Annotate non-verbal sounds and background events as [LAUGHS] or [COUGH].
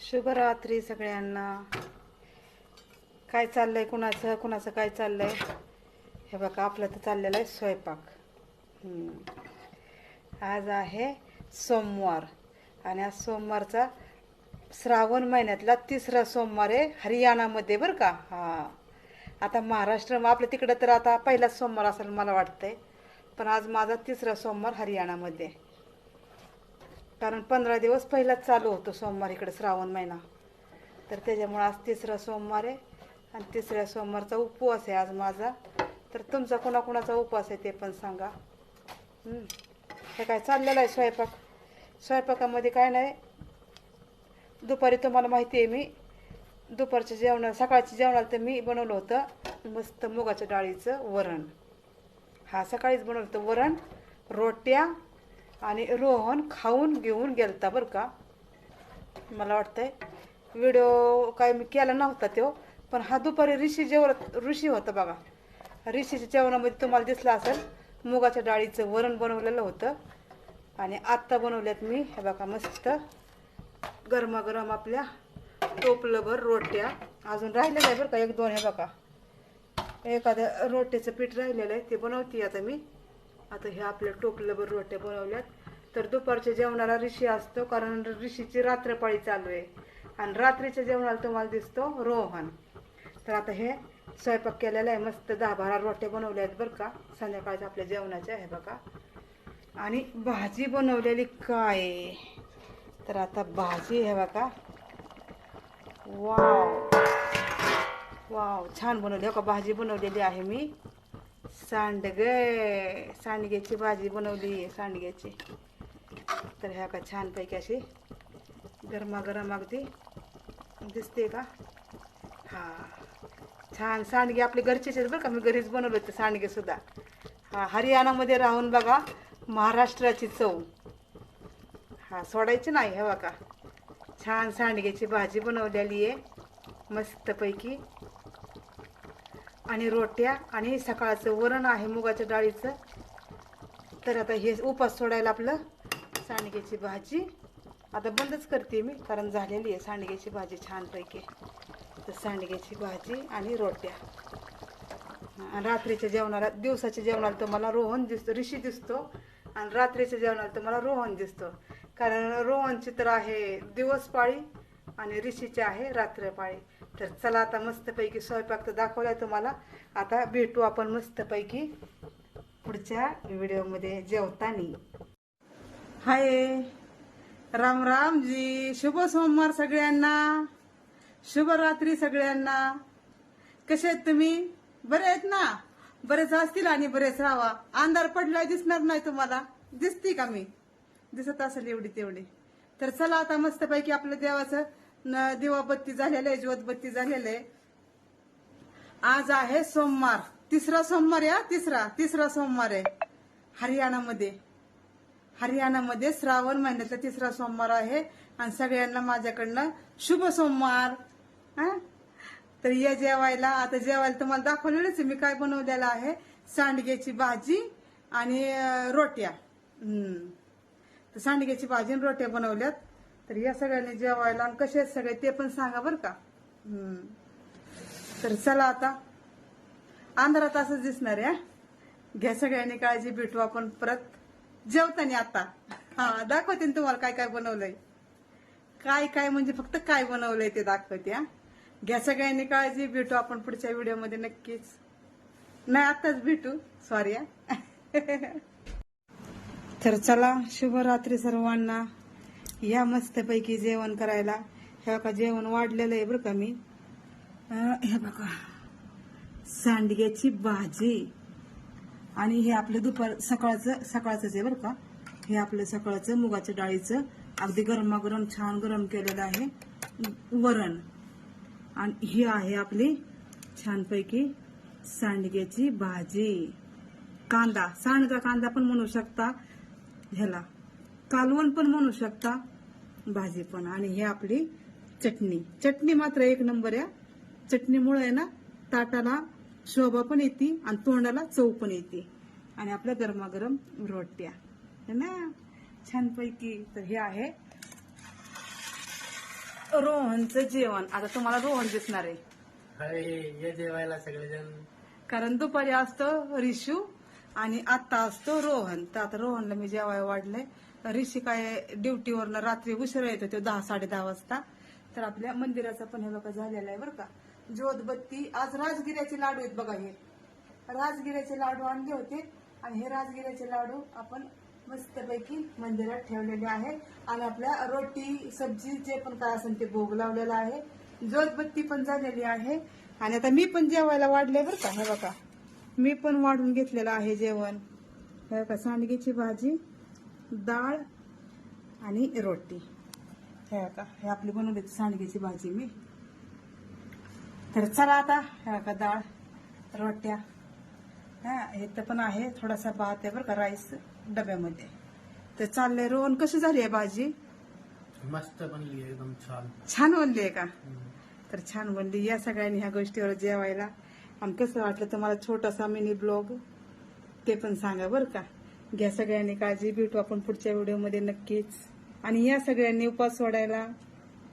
शुभरात्री सगळ्यांना. काय चाललंय कुणाचं? कुणाचं काय चाललंय? हे बघा आपलं तर चाललेलं आहे स्वयंपाक. आज आहे सोमवार आणि आज सोमवारचा श्रावण महिन्यातला तिसरा सोमवार आहे हरियाणामध्ये बरं का? हा. आता महाराष्ट्र आपलं तिकडं तर आता पहिलाच सोमवार असेल मला वाटतंय. पण आज माझा तिसरा सोमवार हरियाणामध्ये. कारण पंधरा दिवस पहिलाच चालू होतो सोमवार इकडे श्रावण महिना. तर त्याच्यामुळं आज तिसरा सोमवार आहे आणि तिसऱ्या सोमवारचा उपवास आहे आज माझा. तर तुमचा कोणाकोणाचा उपवास आहे ते पण सांगा. हे काय चाललेलं आहे स्वयंपाक? स्वयंपाकामध्ये काय नाही. दुपारी तुम्हाला माहिती आहे मी. दुपारच्या जेवणा सकाळच्या जेवणाला तर मी बनवलं होतं मस्त मुगाच्या डाळीचं वरण. हा सकाळीच बनवलं होतं वरण रोट्या आणि रोहन खाऊन घेऊन गेलता बरं का. मला वाटतंय व्हिडिओ काय मी केला नव्हता तो पण हा दुपारी ऋषी जेवण ऋषी होतं बघा. ऋषीच्या जेवणामध्ये तुम्हाला दिसलं असेल मुगाच्या डाळीचं वरण बनवलेलं होतं. आणि आत्ता बनवल्यात मी हे बघा मस्त. गरमागरम आपल्या टोपलंभर रोट्या. अजून राहिलेलं आहे बरं का एक दोन हे बघा. एखाद्या रोट्याचं पीठ राहिलेलं आहे ते बनवते आता मी. आता हे आपल्या टोपलंभर रोट्या बनवल्यात तर दुपारच्या जेवणाला ऋषी असतो कारण ऋषीची रात्रपाळी चालू आहे. आणि रात्रीच्या जेवणाला तुम्हाला दिसतो रोहन. तर आता हे स्वयंपाक केलेला आहे मस्त दहा बारा रोट्या बनवल्या आहेत बरं का. संध्याकाळच्या आपल्या जेवणाच्या आहे बघा. आणि भाजी बनवलेली काय? तर आता भाजी आहे बघा. वाव. वाव छान बनवली. हो का भाजी बनवलेली आहे मी. सांडग सांडग्याची भाजी बनवली आहे सांडग्याची. तर ह्या का छानपैकी अशी गरमागरम अगदी दिसते का? हा. छान सांडगे आपले घरचेच आहेत बरं का मी घरीच बनवले होते सांडगेसुद्धा हा हरियाणामध्ये राहून बघा महाराष्ट्राची चव. हा सोडायची नाही हे का छान सांडग्याची भाजी बनवलेली आहे मस्तपैकी. आणि रोट्या आणि सकाळचं वरण आहे मुगाच्या डाळीचं. तर आता हे उपास सोडायला आपलं सांडग्याची भाजी. आता बंदच करते मी कारण झालेली आहे. सांडग्याची भाजी छानपैकी. तर सांडग्याची भाजी आणि रोट्या. आणि रात्रीच्या जेवणाला दिवसाच्या जेवणाला तर मला रोहन दिसतो ऋषी दिसतो. आणि रात्रीच्या जेवणाला तर मला रोहन दिसतो. कारण रोहनची तर आहे दिवस पाळी आणि ऋषीचे आहे रात्रपाळी. तर चला आता मस्तपैकी स्वयंपाक तर दाखवलाय तुम्हाला. आता भेटू आपण मस्तपैकी पुढच्या व्हिडिओमध्ये जेवतानी. हाय. राम राम जी. शुभ सोमवार सगळ्यांना. शुभ रात्री सगळ्यांना. कसे आहेत तुम्ही? बरे आहेत ना? बरेच असतील आणि बरेच राहा अंधार पडलाय दिसणार नाही तुम्हाला. दिसती का मी? दिसत असेल एवढी तेवढी. तर चला आता मस्तपैकी आपल्या देवाचं दिवाबत्ती झालेलं आहे ज्योतबत्ती झालेलं आहे. आज आहे सोमवार. तिसरा सोमवार या तिसरा तिसरा सोमवार आहे. हरियाणामध्ये. हरियाणामध्ये श्रावण महिन्यातला तिसरा सोमवार आहे आणि सगळ्यांना माझ्याकडनं शुभ सोमवार. तर या जेवायला आता जेवायला तुम्हाला दाखवलेलंच आहे मी काय बनवलेलं आहे. सांडग्याची भाजी आणि रोट्या. हम्म. तर सांडग्याची भाजी आणि रोट्या बनवल्यात. तर या सगळ्यांनी जेवायला आणि कसे आहेत सगळे ते पण सांगा बरं का. तर चला आता. अंधारात असंच दिसणार आहे घ्या सगळ्यांनी काळजी भेटू आपण परत. जेवताना आता. हा दाखवते तुम्हाला काय काय बनवलंय. काय काय म्हणजे फक्त काय बनवलंय ते दाखवते हा. घ्या सगळ्यांनी काळजी भेटू आपण पुढच्या व्हिडिओमध्ये नक्कीच. नाही आताच भेटू. सॉरी [LAUGHS] तर चला शुभरात्री सर्वांना. या मस्तपैकी जेवण करायला. हे बघा जेवण वाढलेलं आहे बरं का मी. हे बघा सांडग्याची भाजी. आणि हे आपलं दुपार सकाळचं सकाळचंच आहे बरं का. हे आपलं सकाळचं मुगाच्या डाळीचं अगदी गरमागरम छान गरम केलेलं आहे. वरण. आणि ही आहे आपली छानपैकी सांडग्याची भाजी. कांदा. सांडगा कांदा पण म्हणू शकता ह्याला. कालवण पण म्हणू शकता भाजी पण. आणि हे आपली चटणी. चटणी मात्र एक नंबर आहे चटणीमुळे आहे ना ताटाला शोभा पण येते आणि तोंडाला चव पण येते. आणि आपल्या गरमागरम रोट्या. है ना? छानपैकी तर हे आहे. रोहनचं जेवण. आता तुम्हाला रोहन दिसणार आहे. ये जेवायला सगळेजण. कारण दुपारी असतं रिशू आणि आता असतो रोहन. तर आता रोहनला मी जेवाय वाढलंय. ऋषी काय ड्युटीवरनं रात्री उशिरा येतो तो दहा साडे दहा वाजता. तर आपल्या मंदिराचा पण हे बघा झालेला आहे बरं का. ज्योतबत्ती आज राजगिऱ्याचे लाडू आहेत बघा हे. राजगिऱ्याचे लाडू आणले होते आणि हे राजगिऱ्याचे लाडू आपण मस्तपैकी मंदिरात ठेवलेले आहे. आणि आपल्या रोटी सब्जी जे पण काय असेल ते भोग लावलेला आहे. ज्योतबत्ती पण झालेली आहे. आणि आता मी पण जेवायला वाढले बरं का हे बघा. मी पण वाढून घेतलेलं आहे जेवण. हे बघा सांडगीची भाजी. डाळ आणि रोटी. हे बघा हे आपली बनवली सांडग्याची भाजी मी. तर चला आता हे बघा डाळ रोट्या. हा हे तर पण आहे थोडासा भात आहे बरं का राईस डब्यामध्ये. तर चाललंय रोहन कशी झाली आहे भाजी? मस्त बनली एकदम छान. छान बनली आहे का? तर छान बनली. या सगळ्यांनी ह्या गोष्टीवर जेवायला. आणि कसं वाटलं तुम्हाला छोटासा मिनी ब्लॉग ते पण सांगा बरं का. घ्या सगळ्यांनी काळजी. भेटू आपण पुढच्या व्हिडिओमध्ये नक्कीच. आणि या सगळ्यांनी उपास सोडायला